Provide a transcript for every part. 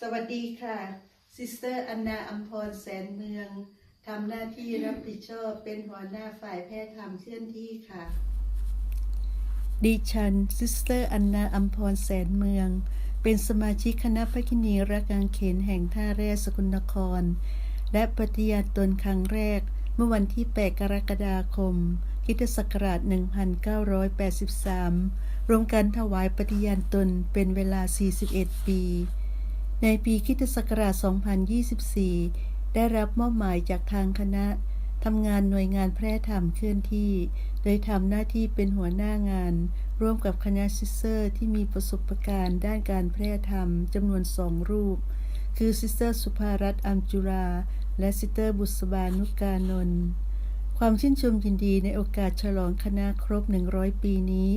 สวัสดีค่ะซิสเตอร์อันนาอัมพรแสนเมืองทำหน้าที่รับผิดชอบเป็นหัวหน้าฝ่ายแพทย์ทำเคลื่อนที่ค่ะ ดิฉันซิสเตอร์อันนาอัมพรแสนเมือง เป็นสมาชิกคณะพระคินีรักกังเขนแห่งท่าแร่สกลนคร และปฏิญาณตนครั้งแรก เมื่อวันที่ 8 กรกฎาคมคิตศักราช 1983 รวมกันถวายปฏิญาณตนเป็นเวลา 41 ปี ในปีคริสตศักราช 2024 ได้รับมอบหมายจากทางคณะทำงานหน่วยงานแพร่ธรรมเคลื่อนที่ โดยทำหน้าที่เป็นหัวหน้างาน ร่วมกับคณะซิสเตอร์ที่มีประสบการณ์ด้านการแพร่ธรรมจำนวนสองรูป คือซิสเตอร์สุภารัตน์อัมจุรา และซิสเตอร์บุษบานุกานนท์ความชื่นชมยินดีในโอกาสฉลองคณะครบ 100 ปีนี้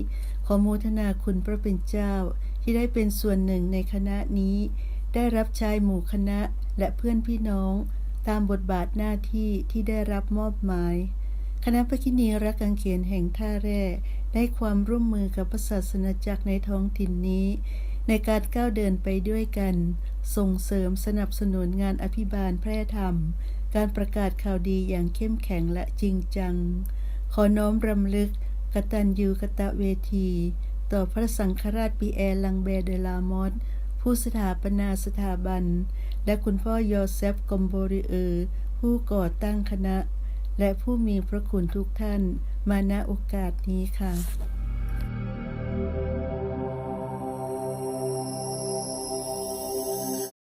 ขอโมทนาคุณพระเป็นเจ้าที่ได้เป็นส่วนหนึ่งในคณะนี้ ได้รับใช้หมู่คณะและเพื่อนพี่น้อง ตามบทบาทหน้าที่ที่ได้รับมอบหมาย คณะพระคินีรักกังเขนแห่งท่าแร่ได้ความร่วมมือกับพระศาสนาจักรในท้องถิ่นนี้ ในการก้าวเดินไปด้วยกัน ส่งเสริมสนับสนุนงานอภิบาลแพร่ธรรม การประกาศข่าวดีอย่างเข้มแข็งและจริงจัง ขอน้อมรำลึกกตัญญูกตเวที ต่อพระสังฆราชปีแอร์ลังเบเดลามอส ผู้สถาปนาสถาบัน และคุณพ่อยอเซฟกอมโบริเออร์ผู้ก่อตั้งคณะ และผู้มีพระคุณทุกท่าน มาณโอกาสนี้ค่ะ